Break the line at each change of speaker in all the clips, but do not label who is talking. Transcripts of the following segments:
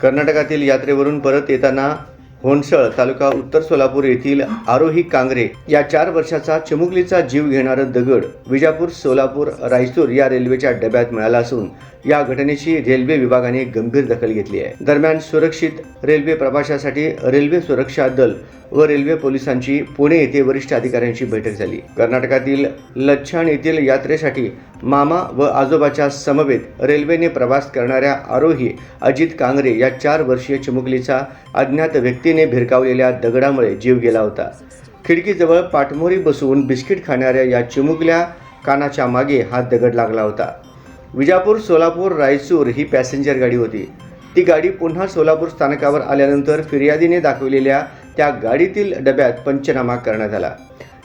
कर्नाटकातील यात्रेवरून परत येताना होनसळ तालुका उत्तर सोलापूर येथील आरोही कांगरे या चार वर्षाचा चिमुकलीचा जीव घेणारं दगड विजापूर सोलापूर रायसूर या रेल्वेच्या डब्यात मिळाला असून या घटनेची रेल्वे विभागाने गंभीर दखल घेतली आहे. दरम्यान सुरक्षित रेल्वे प्रवासासाठी रेल्वे सुरक्षा दल व रेल्वे पोलिसांची पुणे येथे वरिष्ठ अधिकाऱ्यांची बैठक झाली. कर्नाटकातील लच्छाण येथील यात्रेसाठी मामा व आजोबाच्या समवेत रेल्वेने प्रवास करणाऱ्या आरोही अजित कांगरे या चार वर्षीय चिमुकलीचा अज्ञात व्यक्तीने भिरकावलेल्या दगडामुळे जीव गेला होता. खिडकीजवळ पाठमोरी बसवून बिस्किट खाणाऱ्या या चिमुकल्या कानाच्या मागे हा दगड लागला होता. विजापूर सोलापूर रायसूर ही पॅसेंजर गाडी होती. ती गाडी पुन्हा सोलापूर स्थानकावर आल्यानंतर फिर्यादीने दाखवलेल्या त्या गाडीतील डब्यात पंचनामा करण्यात आला.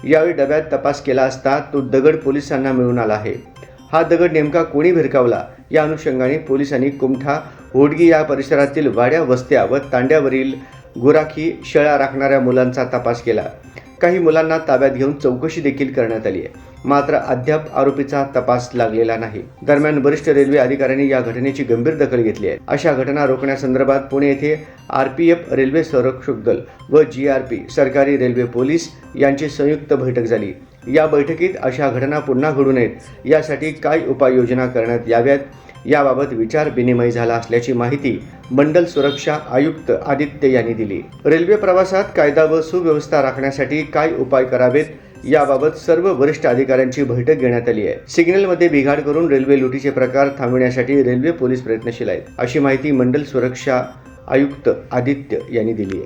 यावेळी डब्यात तपास केला असता तो दगड पोलिसांना मिळून आला आहे. हा दगड नेमका कोणी भिरकावला? या अनुषंगाने पोलिसांनी कुमठा होडगी या परिसरातील वाड्या वस्त्या व तांड्यावरील गुराखी शेळ्या राखणाऱ्या मुलांचा तपास केला. काही मुलांना ताब्यात घेऊन चौकशी देखील करण्यात आली आहे. मात्र अद्याप आरोपीचा तपास लागलेला नाही. दरम्यान वरिष्ठ रेल्वे अधिकाऱ्यांनी या घटनेची गंभीर दखल घेतली आहे. अशा घटना रोखण्यासंदर्भात पुणे येथे आर पी एफ रेल्वे संरक्षक दल व जी आर पी सरकारी रेल्वे पोलीस यांची संयुक्त बैठक झाली. या बैठकीत अशा घटना पुन्हा घडू नयेत. यासाठी काय उपाययोजना करण्यात याव्यात? याबाबत विचार विनिमय झाला असल्याची माहिती मंडल सुरक्षा आयुक्त आदित्य यांनी दिली. रेल्वे प्रवासात कायदा व सुव्यवस्था राखण्यासाठी काय उपाय करावेत याबाबत सर्व वरिष्ठ अधिकाऱ्यांची बैठक घेण्यात आली आहे. सिग्नलमध्ये बिघाड करून रेल्वे लुटीचे प्रकार थांबविण्यासाठी रेल्वे पोलीस प्रयत्नशील आहेत अशी माहिती मंडल सुरक्षा आयुक्त आदित्य यांनी दिली आहे.